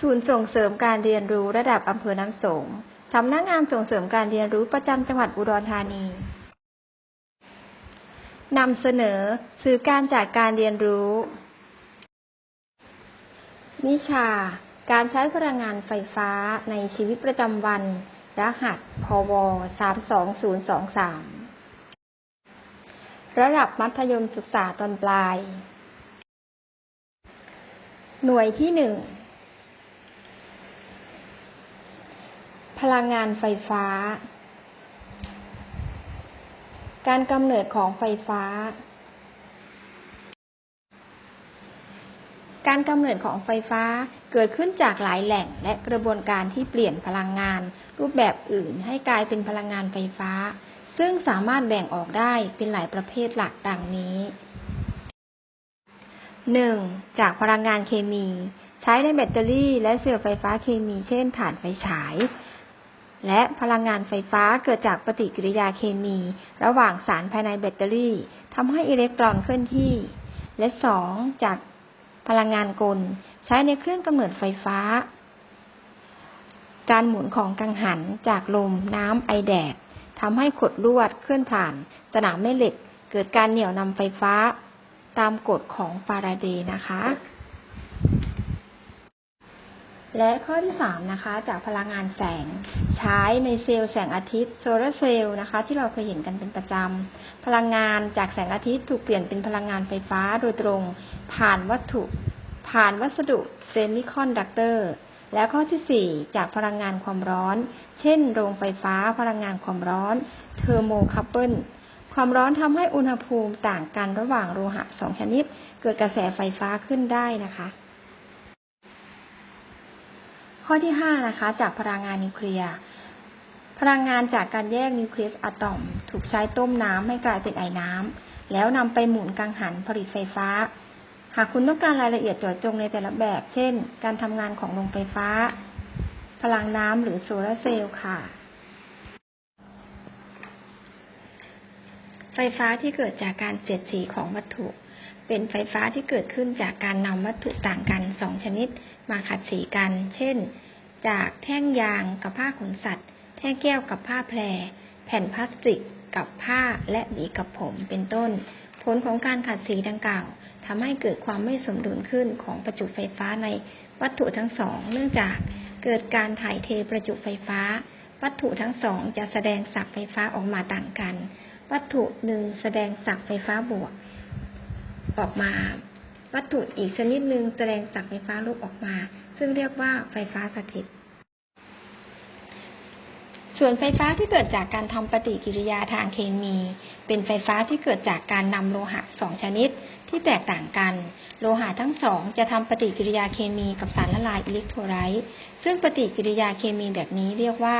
ศูนย์ส่งเสริมการเรียนรู้ระดับอำเภอน้ำสงสำนักงานส่งเสริมการเรียนรู้ประจำจังหวัดอุดรธานีนำเสนอสื่อการจัดการเรียนรู้ วิชา การใช้พลังงานไฟฟ้าในชีวิตประจำวัน รหัส พว 32023 ระดับมัธยมศึกษาตอนปลาย หน่วยที่หนึ่ง พลังงานไฟฟ้า การกำเนิดของไฟฟ้า การกำเนิดของไฟฟ้าเกิดขึ้นจากหลายแหล่งและกระบวนการที่เปลี่ยนพลังงาน รูปแบบอื่นให้กลายเป็นพลังงานไฟฟ้า ซึ่งสามารถแบ่งออกได้เป็นหลายประเภทหลักดังนี้ 1. จากพลังงานเคมี ใช้ในแบตเตอรี่และเสื่อไฟฟ้าเคมี เช่นถ่านไฟฉาย และพลังงานไฟฟ้าเกิดจากปฏิกิริยาเคมี ระหว่างสารภายในแบตเตอรี่ทำให้อิเล็กตรอนเคลื่อนที่ และ 2. จากพลังงานกล ใช้ในเครื่องกำเนิดไฟฟ้า การหมุนของกังหันจากลมน้ำไอแดดทำให้ขดลวดเคลื่อนผ่านสนามแม่เหล็ก เกิดการเหนี่ยวนำไฟฟ้า ตามกฎของฟาราเดย์นะคะ และข้อที่สามนะคะ จากพลังงานแสง ใช้ในเซลล์แสงอาทิตย์โซลาร์เซลล์นะคะ ที่เราเคยเห็นกันเป็นประจำ พลังงานจากแสงอาทิตย์ถูกเปลี่ยนเป็นพลังงานไฟฟ้าโดยตรง ผ่านวัตถุ ผ่านวัสดุเซมิคอนดักเตอร์และข้อที่สี่จากพลังงานความร้อน เช่น โรงไฟฟ้าพลังงานความร้อนเทอร์โมคัพเปิลความร้อนทำให้อุณหภูมิต่างกันระหว่างโลหะสองชนิด เกิดกระแสไฟฟ้าขึ้นได้นะคะ ข้อที่ห้านะคะ จากพลังงานนิวเคลียร์พลังงานจากการแยกนิวเคลียสอะตอม ถูกใช้ต้มน้ำให้กลายเป็นไอน้ำแล้วนำไปหมุนกังหันผลิตไฟฟ้า หากคุณต้องการรายละเอียดเจาะจงในแต่ละแบบ เช่น การทำงานของโรงไฟฟ้า พลังน้ำหรือโซลาร์เซลล์ค่ะ ไฟฟ้าที่เกิดจากการเสียดสีของวัตถุ เป็นไฟฟ้าที่เกิดขึ้นจากการนำวัตถุต่างกันสองชนิดมาขัดสีกัน เช่น จากแท่งยางกับผ้าขนสัตว์ แท่งแก้วกับผ้าแพร แผ่นพลาสติกกับผ้าและหวีกับผมเป็นต้น ผลของการขัดสีดังกล่าวทำให้เกิดความไม่สมดุลขึ้นของประจุไฟฟ้าในวัตถุทั้งสอง เนื่องจากเกิดการถ่ายเทประจุไฟฟ้า วัตถุทั้งสองจะแสดงสับไฟฟ้าออกมาต่างกัน วัตถุหนึ่งแสดงสับไฟฟ้าบวก ออกมา วัตถุอีกชนิดหนึ่งแสดงสับไฟฟ้าลบออกมา ซึ่งเรียกว่าไฟฟ้าสถิต ส่วนไฟฟ้าที่เกิดจากการทำปฏิกิริยาทางเคมี เป็นไฟฟ้าที่เกิดจากการนำโลหะสองชนิดที่แตกต่างกัน โลหะทั้งสองจะทำปฏิกิริยาเคมีกับสารละลายอิเล็กโทรไลต์ซึ่งปฏิกิริยาเคมีแบบนี้เรียกว่า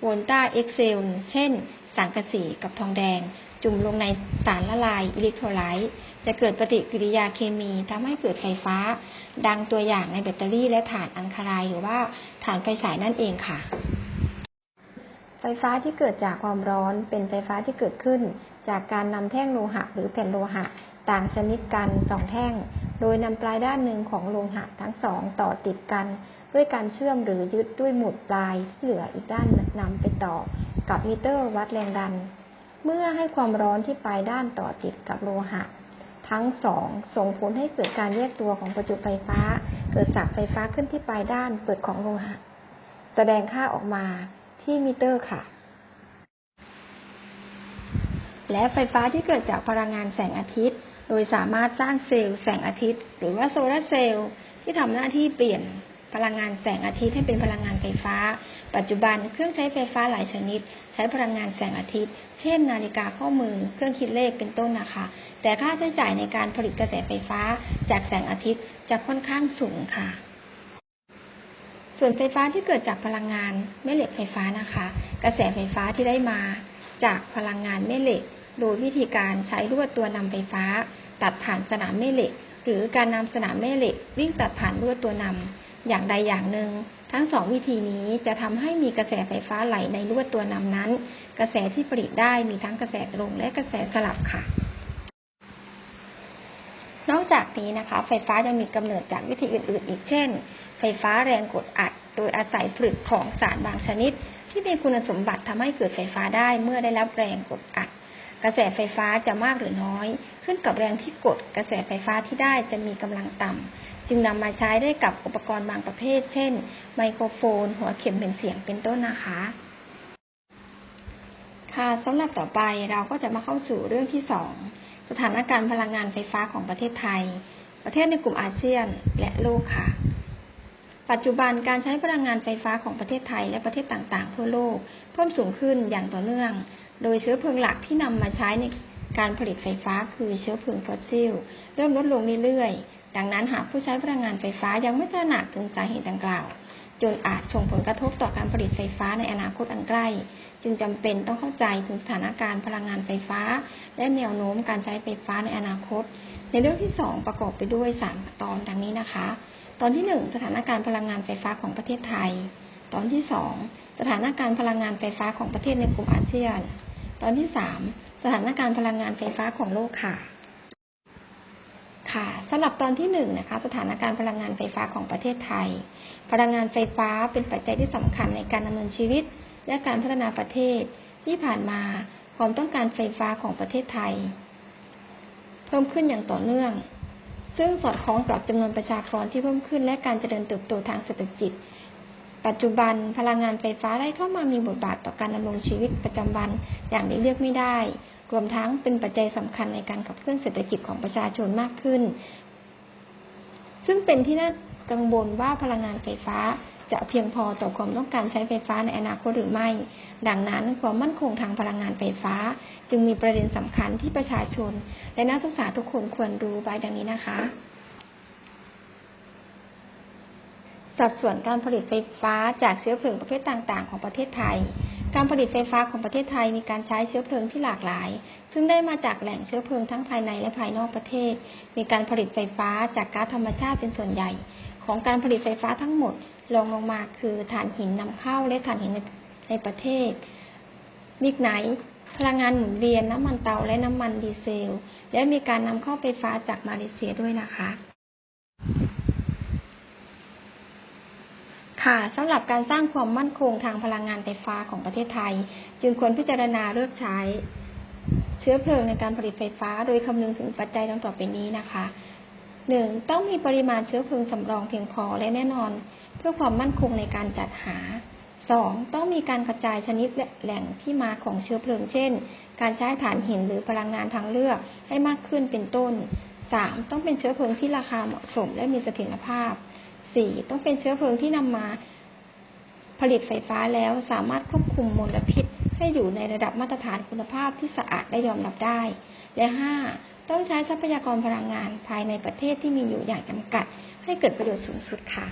โวลตาเอ็กเซลเช่น สังกะสีกับทองแดง จุ่มลงในสารละลายอิเล็กโทรไลต์ จะเกิดปฏิกิริยาเคมีทำให้เกิดไฟฟ้า ดังตัวอย่างในแบตเตอรี่และถ่านอันคารายหรือว่าถ่านไฟฉายนั่นเองค่ะ ไฟฟ้าที่เกิดจากความร้อนเป็นไฟฟ้าที่เกิดขึ้น จากการนำแท่งโลหะ หรือแผ่นโลหะ ต่างชนิดกันสองแท่ง โดยนำปลายด้านหนึ่งของโลหะทั้งสองต่อติดกันด้วยการเชื่อมหรือยึดด้วยหมุดปลายที่เหลืออีกด้านนำไปต่อ กับมิเตอร์วัดแรงดัน เมื่อให้ความร้อนที่ปลายด้านต่อติดกับโลหะ ทั้งสองส่งผลให้เกิดการแยกตัวของประจุไฟฟ้า เกิดสับไฟฟ้าขึ้นที่ปลายด้านเปิดของโลหะ แสดงค่าออกมาที่มิเตอร์ค่ะ และไฟฟ้าที่เกิดจากพลังงานแสงอาทิตย์ โดยสามารถสร้างเซลล์แสงอาทิตย์ หรือว่าโซลาร์เซลล์ที่ทำหน้าที่เปลี่ยน พลังงานแสงอาทิตย์ให้เป็นพลังงานไฟฟ้า ปัจจุบันเครื่องใช้ไฟฟ้าหลายชนิด ใช้พลังงานแสงอาทิตย์ เช่น นาฬิกาข้อมือ เครื่องคิดเลขเป็นต้นนะคะ แต่ค่าใช้จ่ายในการผลิตกระแสไฟฟ้าจากแสงอาทิตย์จะค่อนข้างสูงค่ะ ส่วนไฟฟ้าที่เกิดจากพลังงานแม่เหล็กไฟฟ้านะคะ กระแสไฟฟ้าที่ได้มา จากพลังงานแม่เหล็ก โดยวิธีการใช้ลวดตัวนำไฟฟ้า ตัดผ่านสนามแม่เหล็ก หรือการนำสนามแม่เหล็ก วิ่งตัดผ่านลวดตัวนำ อย่างใดอย่างหนึ่ง ทั้งสองวิธีนี้จะทำให้มีกระแสไฟฟ้าไหลในลวดตัวนำนั้น กระแสที่ผลิตได้มีทั้งกระแสตรงและกระแสสลับค่ะ นอกจากนี้นะคะ ไฟฟ้ายังมีกำเนิดจากวิธีอื่น ๆ อีกเช่น ไฟฟ้าแรงกดอัด โดยอาศัยผลึกของสารบางชนิด ที่มีคุณสมบัติทำให้เกิดไฟฟ้าได้เมื่อได้รับแรงกดอัด กระแสไฟฟ้าจะมากหรือน้อย ขึ้นกับแรงที่กด กระแสไฟฟ้าที่ได้จะมีกำลังต่ำจึงนำมาใช้ได้กับอุปกรณ์บางประเภท เช่น ไมโครโฟน หัวเข็มเป็นเสียงเป็นต้นนะคะ ค่ะสำหรับต่อไปเราก็จะมาเข้าสู่เรื่องที่สองสถานการณ์พลังงานไฟฟ้าของประเทศไทย ประเทศในกลุ่มอาเซียนและโลกค่ะ ปัจจุบันการใช้พลังงานไฟฟ้าของประเทศไทยและประเทศต่างๆ ทั่วโลก เพิ่มสูงขึ้นอย่างต่อเนื่อง โดยเชื้อเพลิงหลักที่นำมาใช้ในการผลิตไฟฟ้าคือเชื้อเพลิงฟอสซิล เริ่มลดลงเรื่อยๆ ดังนั้นหากผู้ใช้พลังงานไฟฟ้ายังไม่ตระหนักถึงสาเหตุดังกล่าว จนอาจส่งผลกระทบต่อการผลิตไฟฟ้าในอนาคตอันใกล้ จึงจำเป็นต้องเข้าใจถึงสถานการณ์พลังงานไฟฟ้า และแนวโน้มการใช้ไฟฟ้าในอนาคต ในเรื่องที่ 2 ประกอบไปด้วย 3 ตอนดังนี้นะคะ ตอนที่ 1 สถานการณ์พลังงานไฟฟ้าของประเทศไทย ตอนที่ 2 สถานการณ์พลังงานไฟฟ้าของประเทศในกลุ่มอาเซียน ตอนที่ 3 สถานการณ์พลังงานไฟฟ้าของโลกค่ะ ค่ะสำหรับตอนที่หนึ่งนะคะ สถานการณ์พลังงานไฟฟ้าของประเทศไทย พลังงานไฟฟ้าเป็นปัจจัยที่สำคัญในการดำเนินชีวิต และการพัฒนาประเทศ ที่ผ่านมาความต้องการไฟฟ้าของประเทศไทย เพิ่มขึ้นอย่างต่อเนื่อง ซึ่งสอดคล้องกับจำนวนประชากรที่เพิ่มขึ้น และการเจริญเติบโตทางเศรษฐกิจ ปัจจุบันพลังงานไฟฟ้าได้เข้ามามีบทบาทต่อการดำรงชีวิตประจำวันอย่างนี้เลือกไม่ได้ รวมทั้งเป็นปัจจัยสำคัญในการขับเคลื่อนเศรษฐกิจของประชาชนมากขึ้น ซึ่งเป็นที่น่ากังวลว่าพลังงานไฟฟ้าจะเพียงพอต่อความต้องการใช้ไฟฟ้าในอนาคตหรือไม่ ดังนั้นความมั่นคงทางพลังงานไฟฟ้า จึงมีประเด็นสำคัญที่ประชาชน และนักศึกษาทุกคนควรรู้ไว้ดังนี้นะคะ สัดส่วนการผลิตไฟฟ้าจากเชื้อเพลิงประเภทต่างๆ ของประเทศไทย การผลิตไฟฟ้าของประเทศไทยมีการใช้เชื้อเพลิงที่หลากหลาย ซึ่งได้มาจากแหล่งเชื้อเพลิงทั้งภายในและภายนอกประเทศ มีการผลิตไฟฟ้าจากก๊าซธรรมชาติเป็นส่วนใหญ่ ของการผลิตไฟฟ้าทั้งหมดรองลงมาคือถ่านหินนำเข้าและถ่านหินในประเทศลิกไนท์พลังงานหมุนเวียนน้ำมันเตาและน้ำมันดีเซล และมีการนำเข้าไฟฟ้าจากมาเลเซียด้วยนะคะ ค่ะสำหรับการสร้างความมั่นคงทางพลังงานไฟฟ้าของประเทศไทย จึงควรพิจารณาเลือกใช้ เชื้อเพลิงในการผลิตไฟฟ้า โดยคำนึงถึงปัจจัยดังต่อไปนี้นะคะหนึ่งต้องมีปริมาณเชื้อเพลิงสำรองเพียงพอและแน่นอน เพื่อความมั่นคงในการจัดหาสองต้องมีการกระจายชนิดและแหล่งที่มาของเชื้อเพลิง เช่น การใช้ถ่านหินหรือพลังงานทางเลือกให้มากขึ้นเป็นต้นสามต้องเป็นเชื้อเพลิงที่ราคาเหมาะสมและมีเสถียรภาพ สี่ต้องเป็นเชื้อเพลิงที่นำมาผลิตไฟฟ้าแล้วสามารถควบคุมมลพิษ ให้อยู่ในระดับมาตรฐานคุณภาพที่สะอาดได้ยอมรับได้ และห้าต้องใช้ทรัพยากรพลังงานภายในประเทศที่มีอยู่อย่างจำกัด ให้เกิดประโยชน์สูงสุดค่ะ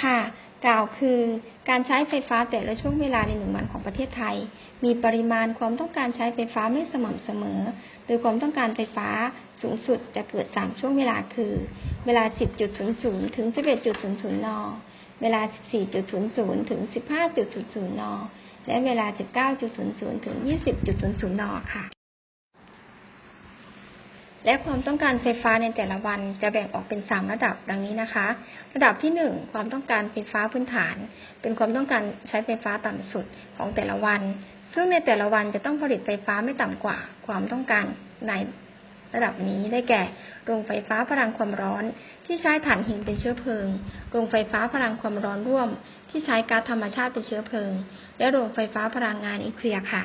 ค่ะ กล่าวคือการใช้ไฟฟ้าแต่ละช่วงเวลาในหนึ่งวันของประเทศไทย มีปริมาณความต้องการใช้ไฟฟ้าไม่สม่ำเสมอ โดยความต้องการไฟฟ้าสูงสุดจะเกิด3ช่วงเวลาคือ เวลา 10.00 ถึง 11.00 น เวลา 14.00 ถึง 15.00 น และเวลา 19.00 ถึง 20.00 น ค่ะ และความต้องการไฟฟ้าในแต่ละวันจะแบ่งออกเป็น 3 ระดับดังนี้นะคะ ระดับที่ 1 ความต้องการไฟฟ้าพื้นฐาน เป็นความต้องการใช้ไฟฟ้าต่ำสุดของแต่ละวัน ซึ่งในแต่ละวันจะต้องผลิตไฟฟ้าไม่ต่ำกว่า ความต้องการในระดับนี้ได้แก่ โรงไฟฟ้าพลังความร้อน ที่ใช้ถ่านหินเป็นเชื้อเพลิง โรงไฟฟ้าพลังความร้อนร่วม ที่ใช้ก๊าซธรรมชาติเป็นเชื้อเพลิง และโรงไฟฟ้าพลังงานนิวเคลียร์ค่ะ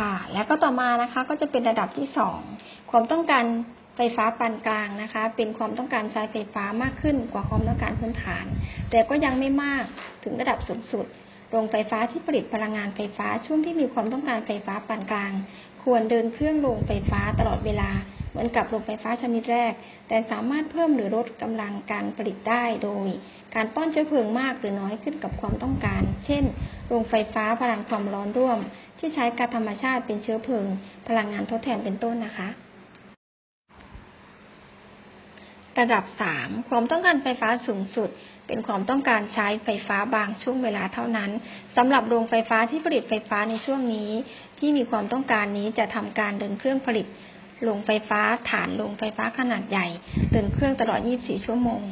ค่ะ แล้วก็ต่อมานะคะก็จะเป็นระดับที่สองความต้องการไฟฟ้าปานกลางนะคะ เป็นความต้องการใช้ไฟฟ้ามากขึ้นกว่าความต้องการพื้นฐาน แต่ก็ยังไม่มากถึงระดับสูงสุด โรงไฟฟ้าที่ผลิตพลังงานไฟฟ้าช่วงที่มีความต้องการไฟฟ้าปานกลาง ควรเดินเครื่องโรงไฟฟ้าตลอดเวลา เหมือนกับโรงไฟฟ้าชนิดแรก แต่สามารถเพิ่มหรือลดกำลังการผลิตได้โดย การป้อนเชื้อเพลิงมากหรือน้อยขึ้นกับความต้องการ เช่น โรงไฟฟ้าพลังความร้อนร่วม ที่ใช้ก๊าซธรรมชาติเป็นเชื้อเพลิง พลังงานทดแทนเป็นต้นนะคะระดับ 3 ความต้องการไฟฟ้าสูงสุด เป็นความต้องการใช้ไฟฟ้าบางช่วงเวลาเท่านั้นสำหรับโรงไฟฟ้าที่ผลิตไฟฟ้าในช่วงนี้ ที่มีความต้องการนี้จะทำการเดินเครื่องผลิต โรงไฟฟ้าฐานโรงไฟฟ้าขนาดใหญ่เดินเครื่องตลอด 24 ชั่วโมง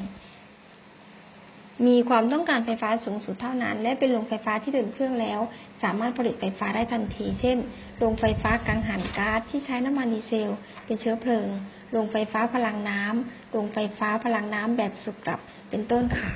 มีความต้องการไฟฟ้าสูงสุดเท่านั้น และเป็นโรงไฟฟ้าที่เดินเครื่องแล้ว สามารถผลิตไฟฟ้าได้ทันที เช่น โรงไฟฟ้ากังหันก๊าซที่ใช้น้ำมันดีเซล เป็นเชื้อเพลิง โรงไฟฟ้าพลังน้ำโรงไฟฟ้าพลังน้ำแบบสุกกลับ เป็นต้นค่ะ